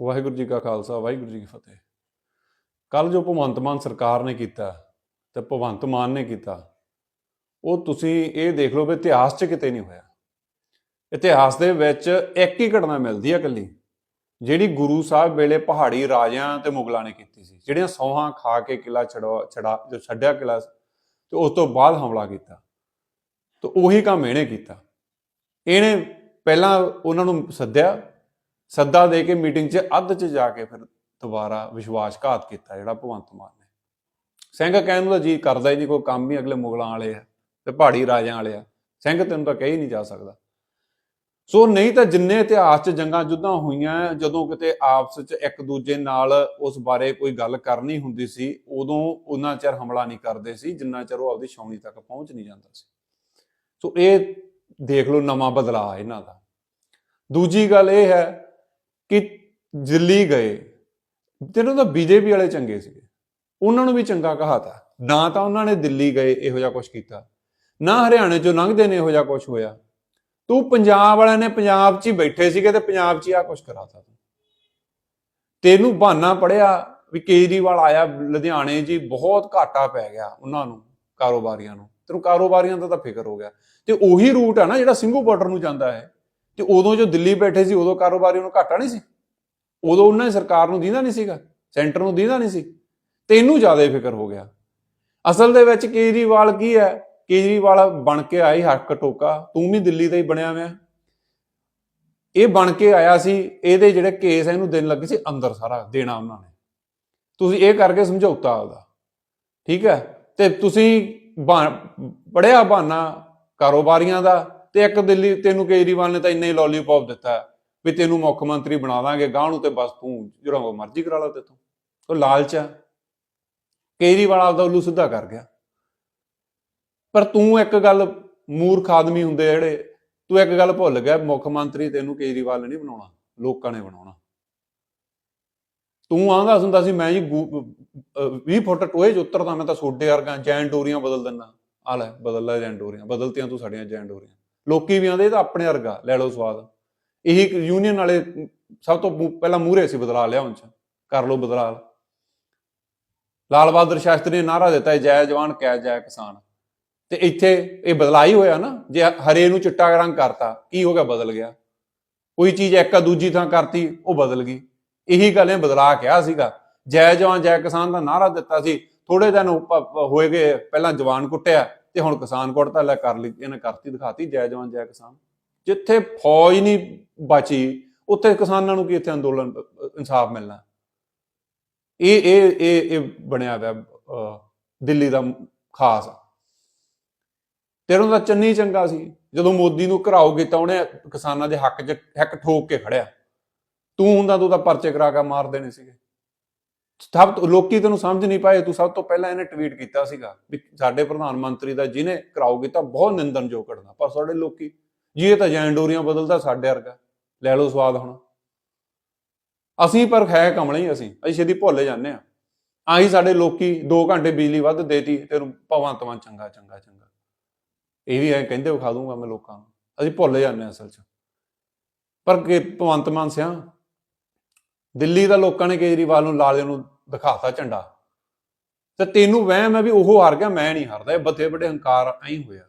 ਵਾਹਿਗੁਰੂ ਜੀ ਕਾ ਖਾਲਸਾ, ਵਾਹਿਗੁਰੂ ਜੀ ਕੀ ਫਤਿਹ। ਕੱਲ ਜੋ ਭਗਵੰਤ ਮਾਨ ਸਰਕਾਰ ਨੇ ਕੀਤਾ ਤੇ ਭਗਵੰਤ ਮਾਨ ਨੇ ਕੀਤਾ, ਉਹ ਤੁਸੀਂ ਇਹ ਦੇਖ ਲਓ ਵੀ ਇਤਿਹਾਸ 'ਚ ਕਿਤੇ ਨਹੀਂ ਹੋਇਆ। ਇਤਿਹਾਸ ਦੇ ਵਿੱਚ ਇੱਕ ਹੀ ਘਟਨਾ ਮਿਲਦੀ ਹੈ ਇਕੱਲੀ, ਜਿਹੜੀ ਗੁਰੂ ਸਾਹਿਬ ਵੇਲੇ ਪਹਾੜੀ ਰਾਜਿਆਂ ਤੇ ਮੁਗਲਾਂ ਨੇ ਕੀਤੀ ਸੀ, ਜਿਹੜੀਆਂ ਸੌਹਾਂ ਖਾ ਕੇ ਕਿਲਾ ਛੜਾ ਛੜਾ ਜੋ ਛੱਡਿਆ ਕਿਲਾ ਤੇ ਉਸ ਤੋਂ ਬਾਅਦ ਹਮਲਾ ਕੀਤਾ। ਤੇ ਉਹੀ ਕੰਮ ਇਹਨੇ ਕੀਤਾ। ਇਹਨੇ ਪਹਿਲਾਂ ਉਹਨਾਂ ਨੂੰ ਸੱਦਿਆ ਸੱਦਾ ਦੇ ਕੇ ਮੀਟਿੰਗ 'ਚ ਅੱਧ 'ਚ ਜਾ ਕੇ ਫਿਰ ਦੁਬਾਰਾ ਵਿਸ਼ਵਾਸਘਾਤ ਕੀਤਾ ਜਿਹੜਾ ਭਗਵੰਤ ਮਾਨ ਨੇ। ਸਿੰਘ ਕਹਿਣ ਨੂੰ ਜੀ ਕਰਦਾ ਹੀ ਨਹੀਂ, ਕੋਈ ਕੰਮ ਹੀ ਅਗਲੇ ਮੁਗਲਾਂ ਵਾਲੇ ਆ ਤੇ ਪਹਾੜੀ ਰਾਜਿਆਂ ਵਾਲੇ ਆ। ਸਿੰਘ ਤੈਨੂੰ ਤਾਂ ਕਹਿ ਹੀ ਨਹੀਂ ਜਾ ਸਕਦਾ। ਸੋ ਨਹੀਂ ਤਾਂ ਜਿੰਨੇ ਇਤਿਹਾਸ 'ਚ ਜੰਗਾਂ ਜੁੱਧਾਂ ਹੋਈਆਂ, ਜਦੋਂ ਕਿਤੇ ਆਪਸ 'ਚ ਇੱਕ ਦੂਜੇ ਨਾਲ ਉਸ ਬਾਰੇ ਕੋਈ ਗੱਲ ਕਰਨੀ ਹੁੰਦੀ ਸੀ, ਉਦੋਂ ਉਹਨਾਂ ਚਿਰ ਹਮਲਾ ਨਹੀਂ ਕਰਦੇ ਸੀ, ਜਿੰਨਾ ਚਿਰ ਉਹ ਆਪਦੀ ਛਾਉਣੀ ਤੱਕ ਪਹੁੰਚ ਨਹੀਂ ਜਾਂਦਾ ਸੀ। ਸੋ ਇਹ ਦੇਖ ਲਓ ਨਵਾਂ ਬਦਲਾਅ ਇਹਨਾਂ ਦਾ। ਦੂਜੀ ਗੱਲ ਇਹ ਹੈ ਕਿ ਦਿੱਲੀ ਗਏ ਜਿਹਨਾਂ ਦਾ ਬੀਜੇਪੀ ਵਾਲੇ ਚੰਗੇ ਸੀਗੇ, ਉਹਨਾਂ ਨੂੰ ਵੀ ਚੰਗਾ ਕਹਾਤਾ। ਨਾ ਤਾਂ ਉਹਨਾਂ ਨੇ ਦਿੱਲੀ ਗਏ, ਇਹੋ ਜਿਹਾ ਕੁਝ ਕੀਤਾ। ਨਾ ਹਰਿਆਣੇ ਚੋਂ ਲੰਘਦੇ ਨੇ, ਇਹੋ ਜਿਹਾ ਕੁਝ ਹੋਇਆ। ਤੂੰ ਪੰਜਾਬ ਵਾਲਿਆਂ ਨੇ ਪੰਜਾਬ 'ਚ ਹੀ ਬੈਠੇ ਸੀਗੇ ਤੇ ਪੰਜਾਬ 'ਚ ਹੀ ਆ ਕੁਝ ਕਰਾਤਾ ਤੂੰ। ਤੈਨੂੰ ਬਹਾਨਾ ਪੜਿਆ ਵੀ ਕੇਜਰੀਵਾਲ ਆਇਆ ਲੁਧਿਆਣੇ ਜੀ ਬਹੁਤ ਘਾਟਾ ਪੈ ਗਿਆ ਉਹਨਾਂ ਨੂੰ, ਕਾਰੋਬਾਰੀਆਂ ਨੂੰ। ਤੈਨੂੰ ਕਾਰੋਬਾਰੀਆਂ ਦਾ ਤਾਂ ਫਿਕਰ ਹੋ ਗਿਆ। ਤੇ ਉਹੀ ਰੂਟ ਆ ਨਾ ਜਿਹੜਾ ਸਿੰਘੂ ਬਾਰਡਰ ਨੂੰ ਜਾਂਦਾ ਹੈ। ਤੇ ਉਦੋਂ ਜੋ ਦਿੱਲੀ ਬੈਠੇ ਸੀ, ਉਦੋਂ ਕਾਰੋਬਾਰੀ ਨੂੰ ਘਾਟਾ ਨਹੀਂ ਸੀ। ਉਦੋਂ ਉਹਨਾਂ ਦੀ ਸਰਕਾਰ ਨੂੰ ਦੀਂਦਾ ਨਹੀਂ ਸੀਗਾ, ਸੈਂਟਰ ਨੂੰ ਦੀਂਦਾ ਨਹੀਂ ਸੀ। ਤੈਨੂੰ ਜ਼ਿਆਦਾ ਫਿਕਰ ਹੋ ਗਿਆ। ਅਸਲ ਦੇ ਵਿੱਚ ਕੇਜਰੀਵਾਲ ਕੀ ਹੈ? ਕੇਜਰੀਵਾਲ ਬਣ ਕੇ ਆਈ ਹੱਕ ਟੋਕਾ, ਤੂੰ ਵੀ ਦਿੱਲੀ ਦਾ ਹੀ ਬਣਿਆ ਹੋਇਆ। ਇਹ ਬਣ ਕੇ ਆਇਆ ਸੀ, ਇਹਦੇ ਜਿਹੜੇ ਕੇਸ ਆ, ਇਹਨੂੰ ਦੇਣ ਲੱਗੇ ਸੀ ਅੰਦਰ ਸਾਰਾ, ਦੇਣਾ ਉਹਨਾਂ ਨੇ। ਤੁਸੀਂ ਇਹ ਕਰਕੇ ਸਮਝੌਤਾ ਉਹਦਾ ਠੀਕ ਹੈ? ਤੇ ਤੁਸੀਂ ਪੜਿਆ ਬਹਾਨਾ ਕਾਰੋਬਾਰੀਆਂ ਦਾ ਤੇ ਇੱਕ ਦਿੱਲੀ ਤੈਨੂੰ ਕੇਜਰੀਵਾਲ ਨੇ ਤਾਂ ਇੰਨੇ ਹੀ ਲੋਲੀਪੌਪ ਦਿੱਤਾ ਵੀ ਤੈਨੂੰ ਮੁੱਖ ਮੰਤਰੀ ਬਣਾ ਦਾਂਗੇ ਗਾਂ ਨੂੰ ਤੇ ਬਸ ਤੂੰ ਜਿਹੜਾ ਮਰਜ਼ੀ ਕਰਾ ਲਾ ਤੇ ਤੂੰ। ਉਹ ਲਾਲਚ ਆ। ਕੇਜਰੀਵਾਲ ਆਪਦਾ ਉੱਲੂ ਸਿੱਧਾ ਕਰ ਗਿਆ। ਪਰ ਤੂੰ ਇੱਕ ਗੱਲ ਮੂਰਖ ਆਦਮੀ ਹੁੰਦੇ ਜਿਹੜੇ, ਤੂੰ ਇੱਕ ਗੱਲ ਭੁੱਲ ਗਿਆ, ਮੁੱਖ ਮੰਤਰੀ ਤੈਨੂੰ ਕੇਜਰੀਵਾਲ ਨੇ ਨਹੀਂ ਬਣਾਉਣਾ, ਲੋਕਾਂ ਨੇ ਬਣਾਉਣਾ। ਤੂੰ ਆਂਦਾ ਹੁੰਦਾ ਸੀ, ਮੈਂ ਜੀ 20 ਫੁੱਟ ਟੋਏ 'ਚ ਉਤਰਦਾ, ਮੈਂ ਤਾਂ ਸੋਡੇ ਵਰਗਾ ਜੈਨ ਡੋਰੀਆਂ ਬਦਲ ਦਿੰਦਾ। ਆ ਲੈ, ਬਦਲ ਲੈ ਜੈਨ ਡੋਰੀਆਂ, ਬਦਲਤੀਆਂ ਤੂੰ ਸਾਡੀਆਂ ਜੈਨ ਡੋਰੀਆਂ। ਲੋਕੀ ਵੀ ਆਂਦੇ ਤਾਂ ਆਪਣੇ ਵਰਗਾ, ਲੈ ਲਓ ਸਵਾਦ। ਇਹੀ ਯੂਨੀਅਨ ਵਾਲੇ ਸਭ ਤੋਂ ਪਹਿਲਾਂ ਮੂਹਰੇ ਸੀ ਬਦਲਾ ਲਿਆ ਹੁਣ ਚ, ਕਰ ਲਓ ਬਦਲਾਅ। ਲਾਲ ਬਹਾਦਰ ਸ਼ਾਸਤਰੀ ਨੇ ਨਾਰਾ ਦਿੱਤਾ, ਜੈ ਜਵਾਨ, ਕੈ ਜੈ ਕਿਸਾਨ। ਤੇ ਇੱਥੇ ਇਹ ਬਦਲਾ ਹੀ ਹੋਇਆ ਨਾ, ਜੇ ਹਰੇ ਨੂੰ ਚਿੱਟਾ ਰੰਗ ਕਰਤਾ, ਕੀ ਹੋ ਗਿਆ, ਬਦਲ ਗਿਆ। ਕੋਈ ਚੀਜ਼ ਇੱਕ ਦੂਜੀ ਥਾਂ ਕਰਤੀ, ਉਹ ਬਦਲ ਗਈ। ਇਹੀ ਗੱਲ ਇਹ ਬਦਲਾ ਕਿਹਾ ਸੀਗਾ। ਜੈ ਜਵਾਨ, ਜੈ ਕਿਸਾਨ ਦਾ ਨਾਰਾ ਦਿੱਤਾ ਸੀ। ਥੋੜੇ ਦਿਨ ਹੋਏ ਗਏ, ਪਹਿਲਾਂ ਜਵਾਨ ਕੁੱਟਿਆ ਤੇ ਹੁਣ ਕਿਸਾਨ ਕੁੱਟਤਾ ਲੈ ਕਰ ਲਈ, ਇਹਨੇ ਕਰਤੀ, ਦਿਖਾਤੀ, ਜੈ ਜਵਾਨ, ਜੈ ਕਿਸਾਨ। ਜਿੱਥੇ ਫੌਜ ਨਹੀਂ ਬਚੀ, ਉੱਥੇ ਕਿਸਾਨਾਂ ਨੂੰ ਕੀ ਇੱਥੇ ਅੰਦੋਲਨ, ਇਨਸਾਫ ਮਿਲਣਾ। ਇਹ ਇਹ ਇਹ ਇਹ ਬਣਿਆ ਹੋਇਆ ਦਿੱਲੀ ਦਾ ਖਾਸ। ਤੇਰੋਂ ਦਾ ਚੰਨੀ ਚੰਗਾ ਸੀ। ਜਦੋਂ ਮੋਦੀ ਨੂੰ ਘਰਾਓ ਕੀਤਾ ਉਹਨੇ ਕਿਸਾਨਾਂ ਦੇ ਹੱਕ 'ਚ, ਹੱਕ ਠੋਕ ਕੇ ਖੜਿਆ। ਤੂੰ ਹੁੰਦਾ ਤੂੰ ਤਾਂ ਪਰਚੇ ਕਰਾ ਕੇ ਮਾਰ ਦੇਣੇ ਸੀਗੇ। ਸਭ ਤੋਂ ਲੋਕੀ ਤੈਨੂੰ ਸਮਝ ਨਹੀਂ ਪਾਏ, ਤੂੰ ਸਭ ਤੋਂ ਪਹਿਲਾਂ ਇਹਨੇ ਟਵੀਟ ਕੀਤਾ ਸੀਗਾ ਵੀ ਸਾਡੇ ਪ੍ਰਧਾਨ ਮੰਤਰੀ ਦਾ ਜਿਹਨੇ ਘਰਾਓ ਕੀਤਾ ਬਹੁਤ ਨਿੰਦਨਯੋਗ ਘਟਨਾ ਪਰ ਸਾਡੇ ਲੋਕੀ, ਜੀ ਇਹ ਤਾਂ ਜੈਂਡੋਰੀਆਂ ਬਦਲਦਾ ਸਾਡੇ ਵਰਗਾ। ਲੈ ਲਓ ਸਵਾਦ ਹੁਣ। ਅਸੀਂ ਪਰ ਹੈ ਕਮਲੇ ਹੀ ਅਸੀਂ ਅਸੀਂ ਛੇਤੀ ਭੁੱਲ ਜਾਂਦੇ ਆ ਆਹੀ ਸਾਡੇ ਲੋਕੀ 2 ਘੰਟੇ ਬਿਜਲੀ ਵੱਧ ਦੇਤੀ, ਤੈਨੂੰ ਭਗਵੰਤ ਮਾਨ ਚੰਗਾ ਚੰਗਾ ਚੰਗਾ। ਇਹ ਵੀ ਐ ਕਹਿੰਦੇ, ਵਿਖਾ ਦੂੰਗਾ ਮੈਂ ਲੋਕਾਂ ਨੂੰ। ਅਸੀਂ ਭੁੱਲ ਜਾਂਦੇ ਆ ਅਸਲ 'ਚ। ਪਰ ਕਿ ਭਗਵੰਤ ਮਾਨ ਸਿਆ ਦਿੱਲੀ ਦਾ ਲੋਕਾਂ ਨੇ ਕੇਜਰੀਵਾਲ ਨੂੰ ਲਾਲੇ ਨੂੰ ਦਿਖਾਤਾ ਝੰਡਾ। ਤੇ ਤੈਨੂੰ ਵਹਿਮ ਹੈ ਵੀ ਉਹ ਹਾਰ ਗਿਆ, ਮੈਂ ਨਹੀਂ ਹਾਰਦਾ। ਇਹ ਬੱਥੇ ਵੱਡੇ ਹੰਕਾਰ ਐਂ ਹੋਇਆ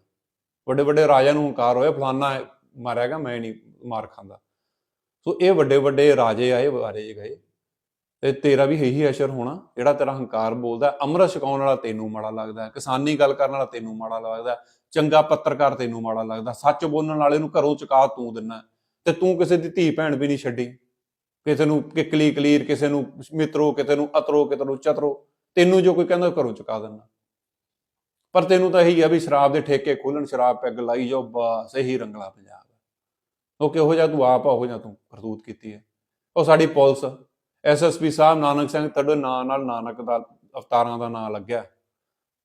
ਵੱਡੇ ਵੱਡੇ ਰਾਜਿਆਂ ਨੂੰ ਹੰਕਾਰ ਹੋਇਆ, ਫਲਾਨਾ ਮਾਰਿਆ ਗਿਆ, ਮੈਂ ਨਹੀਂ ਮਾਰ ਖਾਂਦਾ। ਸੋ ਇਹ ਵੱਡੇ ਵੱਡੇ ਰਾਜੇ ਆਏ ਵਾਰੇ ਗਏ। ਤੇ ਤੇਰਾ ਵੀ ਇਹੀ ਅਸ਼ਰ ਹੋਣਾ, ਜਿਹੜਾ ਤੇਰਾ ਹੰਕਾਰ ਬੋਲਦਾ ਅੰਮ੍ਰਿਤ ਛਕਾਉਣ ਵਾਲਾ ਤੈਨੂੰ ਮਾੜਾ ਲੱਗਦਾ ਕਿਸਾਨੀ ਗੱਲ ਕਰਨ ਵਾਲਾ ਤੈਨੂੰ ਮਾੜਾ ਲੱਗਦਾ ਚੰਗਾ ਪੱਤਰਕਾਰ ਤੈਨੂੰ ਮਾੜਾ ਲੱਗਦਾ ਸੱਚ ਬੋਲਣ ਵਾਲੇ ਨੂੰ ਘਰੋਂ ਚੁਕਾ ਤੂੰ ਦਿੰਨਾ ਤੇ ਤੂੰ ਕਿਸੇ ਦੀ ਧੀ ਭੈਣ ਵੀ ਨਹੀਂ ਛੱਡੀ। ਕਿਸੇ ਨੂੰ ਕਿਕਲੀ ਕਲੀਰ ਕਿਸੇ ਨੂੰ ਮਿੱਤਰੋ, ਕਿਸੇ ਨੂੰ ਅਤਰੋ, ਕਿਸੇ ਨੂੰ ਚਤਰੋ, ਤੈਨੂੰ ਜੋ ਕੋਈ ਕਹਿੰਦਾ ਘਰੋਂ ਚੁਕਾ ਦਿੰਦਾ। ਪਰ ਤੈਨੂੰ ਤਾਂ ਇਹੀ ਆ ਵੀ ਸ਼ਰਾਬ ਦੇ ਠੇਕੇ ਖੋਲਣ ਸ਼ਰਾਬ ਪੈਗ ਲਾਈ ਜਾਓ, ਬਸ ਇਹੀ ਰੰਗਲਾ ਪੰਜਾਬ ਉਹ ਕਿਹੋ ਜਿਹਾ ਤੂੰ ਆਪ ਆ, ਉਹ ਤੂੰ ਕਰਤੂਤ ਕੀਤੀ ਹੈ ਉਹ ਸਾਡੀ ਪੁਲਿਸ ਐਸਐਸਪੀ ਸਾਹਿਬ ਨਾਨਕ ਸਿੰਘ ਤੁਹਾਡੇ ਨਾਂ ਨਾਲ ਨਾਨਕ ਦਾ ਅਵਤਾਰਾਂ ਦਾ ਨਾਂ ਲੱਗਿਆ।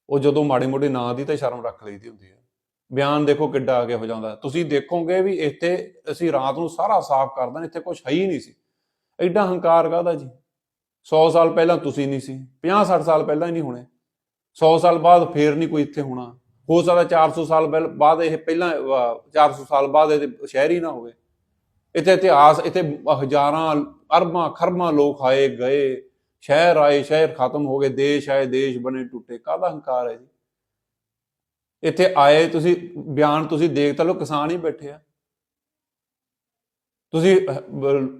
ਉਹ ਜਦੋਂ ਮਾੜੀ ਮੋਟੀ ਨਾਂ ਦੀ ਤਾਂ ਸ਼ਰਮ ਰੱਖ ਲਈਦੀ ਹੁੰਦੀ ਹੈ ਬਿਆਨ ਦੇਖੋ ਕਿੱਡਾ ਅੱਗੇ ਹੋ ਜਾਂਦਾ। ਤੁਸੀਂ ਦੇਖੋਗੇ ਵੀ ਇੱਥੇ ਅਸੀਂ ਰਾਤ ਨੂੰ ਸਾਰਾ ਸਾਫ਼ ਕਰ ਦਾਂ ਇੱਥੇ ਕੁਝ ਹੈ ਹੀ ਨਹੀਂ ਸੀ। ਐਡਾ ਹੰਕਾਰ ਕਾਹਦਾ ਜੀ? 100 ਸਾਲ ਪਹਿਲਾਂ ਤੁਸੀਂ ਨਹੀਂ ਸੀ 50 60 ਸਾਲ ਪਹਿਲਾਂ ਹੀ ਨਹੀਂ ਹੋਣੇ। 100 ਸਾਲ ਬਾਅਦ ਫੇਰ ਨਹੀਂ ਕੋਈ ਇੱਥੇ ਹੋਣਾ। ਹੋ ਸਕਦਾ 400 ਸਾਲ ਪਹਿਲ- ਬਾਅਦ ਇਹ ਪਹਿਲਾਂ ਅਹ, 400 ਸਾਲ ਬਾਅਦ ਇਹ ਸ਼ਹਿਰ ਹੀ ਨਾ ਹੋਵੇ। ਇੱਥੇ ਇਤਿਹਾਸ ਇੱਥੇ ਹਜ਼ਾਰਾਂ ਅਰਬਾਂ ਖਰਬਾਂ ਲੋਕ ਆਏ ਗਏ। ਸ਼ਹਿਰ ਆਏ ਸ਼ਹਿਰ ਖਤਮ ਹੋ ਗਏ। ਦੇਸ਼ ਆਏ ਦੇਸ਼ ਬਣੇ ਟੁੱਟੇ। ਕਾਹਦਾ ਹੰਕਾਰ ਹੈ ਜੀ? ਇੱਥੇ ਆਏ ਤੁਸੀਂ ਬਿਆਨ ਤੁਸੀਂ ਦੇਖ ਤਾਂ ਲੋ ਕਿਸਾਨ ਹੀ ਬੈਠੇ ਆ। ਤੁਸੀਂ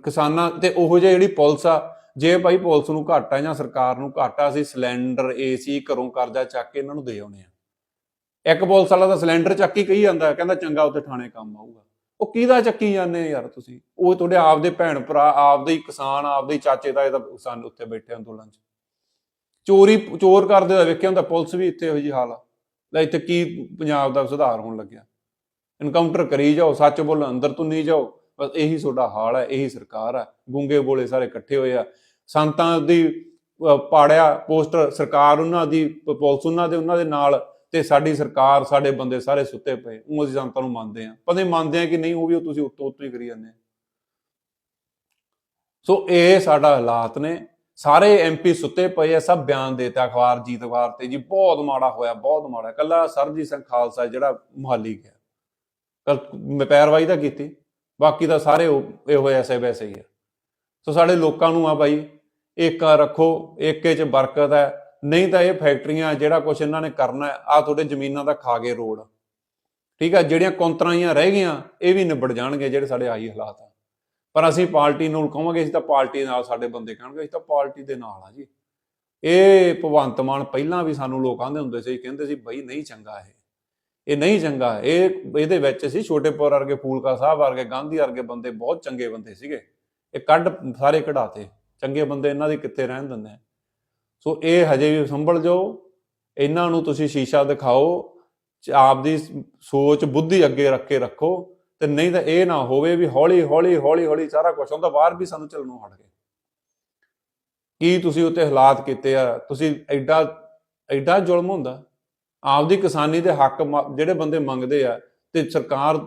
ਕਿਸਾਨਾਂ ਤੇ ਉਹੋ ਜਿਹੀ ਜਿਹੜੀ ਪੁਲਿਸ ਆ, ਜੇ ਭਾਈ ਪੁਲਿਸ ਨੂੰ ਘੱਟ ਆ ਜਾਂ ਸਰਕਾਰ ਨੂੰ ਘੱਟ ਆ ਅਸੀਂ ਸਿਲੰਡਰ, ਏਸੀ ਘਰੋਂ ਕਰਜ਼ਾ ਚੱਕ ਕੇ ਇਹਨਾਂ ਨੂੰ ਦੇ ਆਉਣੇ ਆ। ਇੱਕ ਪੁਲਿਸ ਵਾਲਾ ਤਾਂ ਸਿਲੰਡਰ ਚੱਕੀ ਕਹੀ ਜਾਂਦਾ, ਕਹਿੰਦਾ ਚੰਗਾ ਉੱਥੇ ਥਾਣੇ ਕੰਮ ਆਊਗਾ। ਉਹ ਕਿਹਦਾ ਚੱਕੀ ਜਾਂਦੇ ਯਾਰ ਤੁਸੀਂ? ਉਹ ਤੁਹਾਡੇ ਆਪਦੇ ਭੈਣ ਭਰਾ, ਆਪਦੇ ਹੀ ਕਿਸਾਨ, ਆਪਦੇ ਹੀ ਚਾਚੇ, ਤਾਏ ਦਾ ਕਿਸਾਨ ਉੱਥੇ ਬੈਠੇ ਅੰਦੋਲਨ 'ਚ। ਚੋਰੀ, ਚੋਰ ਕਰਦੇ ਦਾ ਵੇਖਿਆ ਹੁੰਦਾ, ਪੁਲਿਸ ਵੀ ਇੱਥੇ ਇਹੋ ਜਿਹੀ ਹਾਲ ਆ। ਲੈ ਇੱਥੇ ਕੀ ਪੰਜਾਬ ਦਾ ਸੁਧਾਰ ਹੋਣ ਲੱਗਿਆ? ਇਨਕਾਊਂਟਰ ਕਰੀ ਜਾਓ, ਸੱਚ ਬੋਲ ਅੰਦਰ ਤੁੰਨੀ ਜਾਓ। ਬਸ ਇਹੀ ਤੁਹਾਡਾ ਹਾਲ ਹੈ, ਇਹੀ ਸਰਕਾਰ ਹੈ। ਗੁੰਗੇ ਬੋਲੇ ਸਾਰੇ ਇਕੱਠੇ ਹੋਏ ਆ। ਸੰਤਾਂ ਦੀ ਪਾੜਿਆ ਪੋਸਟਰ ਸਰਕਾਰ ਉਹਨਾਂ ਦੀ, ਪੁਲਿਸ ਉਹਨਾਂ ਦੇ ਉਹਨਾਂ ਦੇ ਨਾਲ ਤੇ ਸਾਡੀ ਸਰਕਾਰ, ਸਾਡੇ ਬੰਦੇ ਸਾਰੇ ਸੁੱਤੇ ਪਏ। ਉਹ ਅਸੀਂ ਸੰਤਾਂ ਨੂੰ ਮੰਨਦੇ ਆ ਪਤਾ ਨਹੀਂ ਮੰਨਦੇ ਆ ਕਿ ਨਹੀਂ, ਉਹ ਵੀ ਤੁਸੀਂ ਉੱਤੋਂ ਉੱਤੋਂ ਹੀ ਕਰੀ ਜਾਂਦੇ ਸੋ ਇਹ ਸਾਡਾ ਹਾਲਾਤ ਨੇ। ਸਾਰੇ ਐਮਪੀ ਸੁੱਤੇ ਪਏ ਆ, ਸਭ ਬਿਆਨ ਦੇਤਾ ਅਖਬਾਰ, ਜੀਤ ਅਖਬਾਰ ਤੇ ਜੀ। ਬਹੁਤ ਮਾੜਾ ਹੋਇਆ, ਬਹੁਤ ਮਾੜਾ। ਕੱਲਾ ਸਰਜੀਤ ਸਿੰਘ ਖਾਲਸਾ ਜਿਹੜਾ ਮੁਹਾਲੀ ਗਿਆ। ਕੱਲ ਪੈਰਵਾਈ ਤਾਂ ਕੀਤੀ। ਬਾਕੀ ਤਾਂ ਸਾਰੇ ਉਹ- ਇਹੋ ਐਸੇ ਵੈਸੇ ਹੀ ਆ। ਸੋ ਸਾਡੇ ਲੋਕਾਂ ਨੂੰ ਆ ਬਾਈ, ਏਕਾ ਰੱਖੋ, ਏਕੇ 'ਚ ਬਰਕਤ ਹੈ। ਨਹੀਂ ਤਾਂ ਇਹ ਫੈਕਟਰੀਆਂ ਜਿਹੜਾ ਕੁਝ ਇਹਨਾਂ ਨੇ ਕਰਨਾ ਆ ਤੁਹਾਡੇ ਜ਼ਮੀਨਾਂ ਦਾ ਖਾ ਗਏ ਰੋਡ ਠੀਕ ਆ, ਜਿਹੜੀਆਂ ਕੌਂਤਰਾਈਆਂ ਰਹਿ ਗਈਆਂ, ਇਹ ਵੀ ਨਿਬੜ ਜਾਣਗੇ ਜਿਹੜੇ ਸਾਡੇ ਆਈ ਹਾਲਾਤ ਆ। ਪਰ ਅਸੀਂ ਪਾਰਟੀ ਨੂੰ ਕਹਾਂਗੇ, ਅਸੀਂ ਤਾਂ ਪਾਰਟੀ ਨਾਲ ਸਾਡੇ ਬੰਦੇ ਕਹਿਣਗੇ, ਅਸੀਂ ਤਾਂ ਪਾਰਟੀ ਦੇ ਨਾਲ ਆ ਜੀ। ਇਹ ਭਗਵੰਤ ਮਾਨ ਪਹਿਲਾਂ ਵੀ ਸਾਨੂੰ ਲੋਕ ਆਂਦੇ ਹੁੰਦੇ ਸੀ, ਕਹਿੰਦੇ ਸੀ, ਬਈ ਨਹੀਂ ਚੰਗਾ ਇਹ। ਇਹ ਨਹੀਂ ਚੰਗਾ। ਇਹ, ਇਹਦੇ ਵਿੱਚ ਸੀ ਛੋਟੇਪੁਰ ਵਰਗੇ, ਫੂਲਕਾ ਸਾਹਿਬ ਵਰਗੇ, ਗਾਂਧੀ ਵਰਗੇ ਬੰਦੇ ਬਹੁਤ ਚੰਗੇ ਬੰਦੇ ਸੀਗੇ। ਇਹ ਕੱਢ ਸਾਰੇ ਕਢਾਤੇ। ਚੰਗੇ ਬੰਦੇ ਇਹਨਾਂ ਦੇ ਕਿੱਥੇ ਰਹਿਣ ਦਿੰਦੇ ਆ। ਸੋ ਇਹ ਹਜੇ ਵੀ ਸੰਭਲ ਜਾਓ। ਇਹਨਾਂ ਨੂੰ ਤੁਸੀਂ ਸ਼ੀਸ਼ਾ ਦਿਖਾਓ। ਚ- ਆਪਦੀ ਸੋਚ, ਬੁੱਧੀ ਅੱਗੇ ਰੱਖ ਕੇ ਰੱਖੋ। ਤੇ ਨਹੀਂ ਤਾਂ ਇਹ ਨਾ ਹੋਵੇ ਵੀ ਹੌਲੀ ਹੌਲੀ ਹੌਲੀ ਹੌਲੀ ਸਾਰਾ ਕੁਝ ਹੁੰਦਾ, ਬਾਹਰ ਵੀ ਸਾਨੂੰ ਚੱਲਣੋਂ ਹਟ ਗਏ। ਕੀ ਤੁਸੀਂ ਉੱਤੇ ਹਾਲਾਤ ਕੀਤੇ ਆ? ਤੁਸੀਂ ਐਡਾ ਐਡਾ ਜ਼ੁਲਮ ਹੁੰਦਾ। ਆਪਦੀ ਕਿਸਾਨੀ ਦੇ ਹੱਕ ਜਿਹੜੇ ਬੰਦੇ ਮੰਗਦੇ ਆ ਤੇ ਸਰਕਾਰ